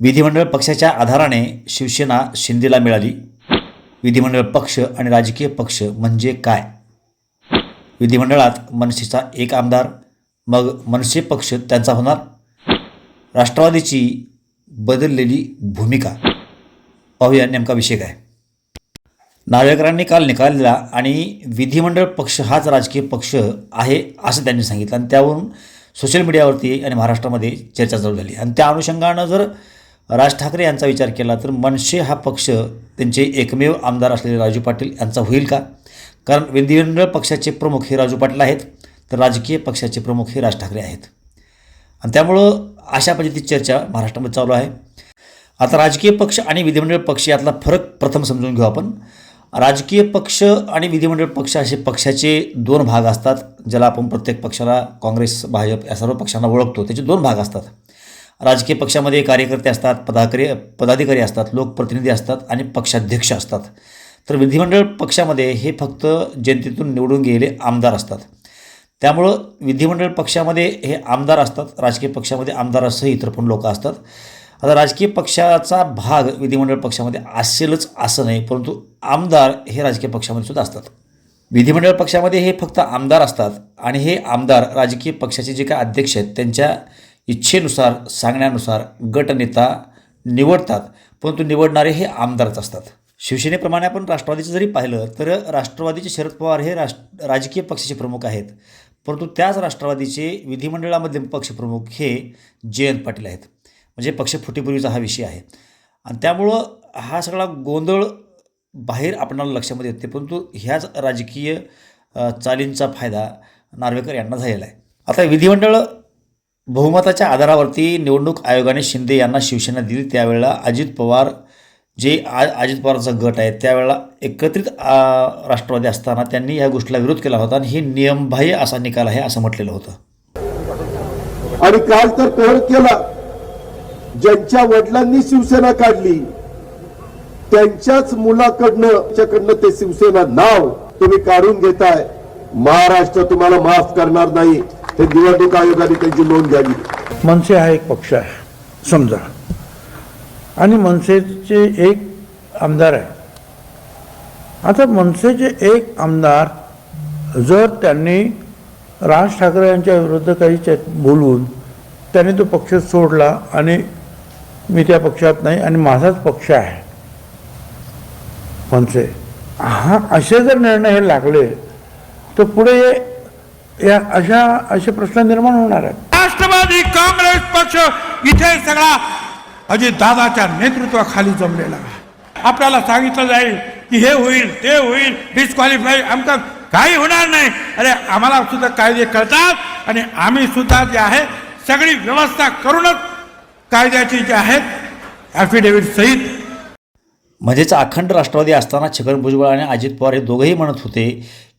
विधिमंडळ पक्षाच्या आधाराने शिवसेना शिंदेला मिळाली. विधिमंडळ पक्ष आणि राजकीय पक्ष म्हणजे काय? विधिमंडळात मनसेचा एक आमदार मग मनसे पक्ष त्यांचा होणार. राष्ट्रवादीची बदललेली भूमिका. पाहूया नेमका विषय काय? नारळकरांनी काल निकाल दिला आणि विधिमंडळ पक्ष हाच राजकीय पक्ष आहे असं त्यांनी सांगितलं. आणि त्यावरून सोशल मीडियावरती आणि महाराष्ट्रामध्ये चर्चा चालू झाली. आणि त्या अनुषंगानं जर राज ठाकरे यांचा विचार केला तर मनसे हा पक्ष त्यांचे एकमेव आमदार असलेले राजू पाटील यांचा होईल का? कारण विधिमंडळ पक्षाचे प्रमुख हे राजू पाटील आहेत तर राजकीय पक्षाचे प्रमुख हे राज ठाकरे आहेत. आणि त्यामुळं अशा पद्धतीची चर्चा महाराष्ट्रामध्ये चालू आहे. आता राजकीय पक्ष आणि विधिमंडळ पक्ष यातला फरक प्रथम समजून घेऊ आपण. राजकीय पक्ष आणि विधिमंडळ पक्ष असे पक्षाचे दोन भाग असतात ज्याला आपण प्रत्येक पक्षाला काँग्रेस भाजप या सर्व पक्षांना ओळखतो. त्याचे दोन भाग असतात. राजकीय पक्षामध्ये कार्यकर्ते असतात पदाधिकारी पदाधिकारी असतात लोकप्रतिनिधी असतात आणि पक्षाध्यक्ष असतात. तर विधिमंडळ पक्षामध्ये हे फक्त जनतेतून निवडून गेलेले आमदार असतात. त्यामुळं विधिमंडळ पक्षामध्ये हे आमदार असतात राजकीय पक्षामध्ये आमदारासह इतर पण लोक असतात. आता राजकीय पक्षाचा भाग विधिमंडळ पक्षामध्ये असेलच असं नाही परंतु आमदार हे राजकीय पक्षामध्ये सुद्धा असतात. विधिमंडळ पक्षामध्ये हे फक्त आमदार असतात आणि हे आमदार राजकीय पक्षाचे जे काय अध्यक्ष आहेत त्यांच्या इच्छेनुसार सांगण्यानुसार गटनेता निवडतात परंतु निवडणारे हे आमदारच असतात. शिवसेनेप्रमाणे आपण राष्ट्रवादीचं जरी पाहिलं तर राष्ट्रवादीचे शरद पवार हे राष्ट्र राजकीय पक्षाचे प्रमुख आहेत. परंतु त्याच राष्ट्रवादीचे विधिमंडळामधले पक्षप्रमुख हे जयंत पाटील आहेत. म्हणजे पक्ष फुटीपूर्वीचा हा विषय आहे. आणि त्यामुळं हा सगळा गोंधळ बाहेर आपणाला लक्षामध्ये येते परंतु ह्याच राजकीय चालींचा फायदा नार्वेकर यांना झालेला आहे. आता विधिमंडळ बहुमताच्या आधारावरती निवडणूक आयोगाने शिंदे यांना शिवसेना दिली. त्यावेळेला अजित पवार जे आ अजित पवारचा गट आहे त्यावेळेला एकत्रित राष्ट्रवादी असताना त्यांनी या गोष्टीला विरोध केला होता आणि हे नियमबाह्य असा निकाल आहे असं म्हटलेलं होतं. आणि काल तर कहर केला? ज्यांच्या वडिलांनी शिवसेना काढली त्यांच्याच मुलाकडनं त्याच्याकडनं ते शिवसेना नाव तुम्ही काढून घेताय महाराष्ट्र तुम्हाला माफ करणार नाही. हे निवडणूक आयोगाने त्यांची नोंद घ्यावी. मनसे हा एक पक्ष आहे. समजा. आणि मनसेचे एक आमदार आहे. आता मनसेचे एक आमदार जर त्यांनी राज ठाकरे यांच्या विरुद्ध काही बोलून त्यांनी तो पक्ष सोडला आणि मी त्या पक्षात नाही आणि माझाच पक्ष आहे. मनसे. हा असे जर निर्णय हे लागले तर पुढे या अशा असे प्रश्न निर्माण होणार आहेत. राष्ट्रवादी काँग्रेस पक्ष इथे सगळा अजित दादाच्या नेतृत्वाखाली जमलेला आहे. आपल्याला सांगितलं जाईल की हे होईल ते होईल डिस्क्वालिफाय आमका काही होणार नाही. अरे आम्हाला सुद्धा कायदे कळतात आणि आम्ही सुद्धा जे आहे सगळी व्यवस्था करूनच कायद्याची जी आहेत ॲफिडेव्हिट सहित म्हणजेच अखंड राष्ट्रवादी असताना छगन भुजबळ आणि अजित पवार हे दोघंही म्हणत होते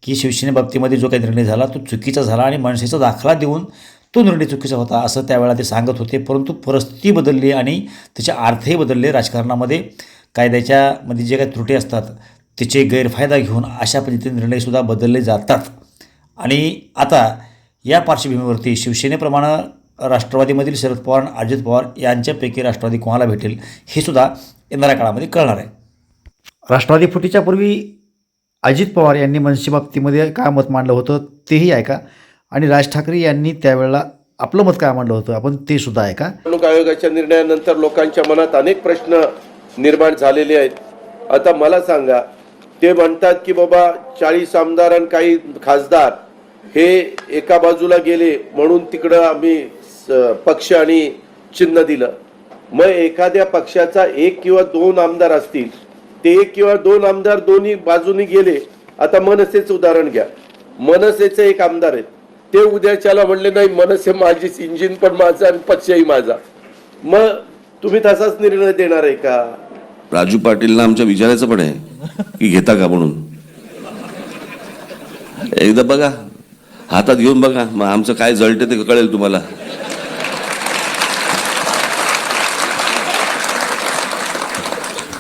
की शिवसेनेबाबतीमध्ये जो काही निर्णय झाला तो चुकीचा झाला आणि मनसेचा दाखला देऊन तो निर्णय चुकीचा होता असं त्यावेळेला ते सांगत होते. परंतु परिस्थिती बदलली आणि त्याचे अर्थही बदलले. राजकारणामध्ये कायद्याच्यामध्ये जे काही त्रुटी असतात त्याचे गैरफायदा घेऊन अशा पद्धतीने निर्णयसुद्धा बदलले जातात. आणि आता या पार्श्वभूमीवरती शिवसेनेप्रमाणे राष्ट्रवादीमधील शरद पवार आणि अजित पवार यांच्यापैकी राष्ट्रवादी कोणाला भेटेल हे सुद्धा येणाऱ्या काळामध्ये कळणार आहे. राष्ट्रवादी फुटीच्या पूर्वी अजित पवार यांनी मनसे बाबतीमध्ये काय मत मांडलं होतं तेही ऐका आणि राज ठाकरे यांनी त्यावेळेला आपलं मत काय मांडलं होतं आपण ते सुद्धा ऐका. निवडणूक आयोगाच्या निर्णयानंतर लोकांच्या मनात अनेक प्रश्न निर्माण झालेले आहेत. आता मला सांगा ते म्हणतात की बाबा चाळीस आमदार आणि काही खासदार हे एका बाजूला गेले म्हणून तिकडं आम्ही स- पक्ष आणि चिन्ह दिलं. मग एखाद्या पक्षाचा एक किंवा दोन आमदार असतील ते एक किंवा दोन आमदार दोन्ही बाजूनी गेले आता मनसेचं उदाहरण घ्या. मनसेचे एक आमदार आहेत. ते उद्याच्याला म्हणले नाही मनसे माझीच इंजिन पण माझं आणि पक्षही माझा. मग तुम्ही तसाच निर्णय देणार आहे का? राजू पाटीलना आमच्या विचारायचं पण आहे की घेता का म्हणून? एकदा बघा. हातात घेऊन बघा. मग आमचं काय जळते ते कळेल तुम्हाला.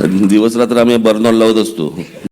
दिवस रात्र आम्ही बर्नॉल लावत असतो.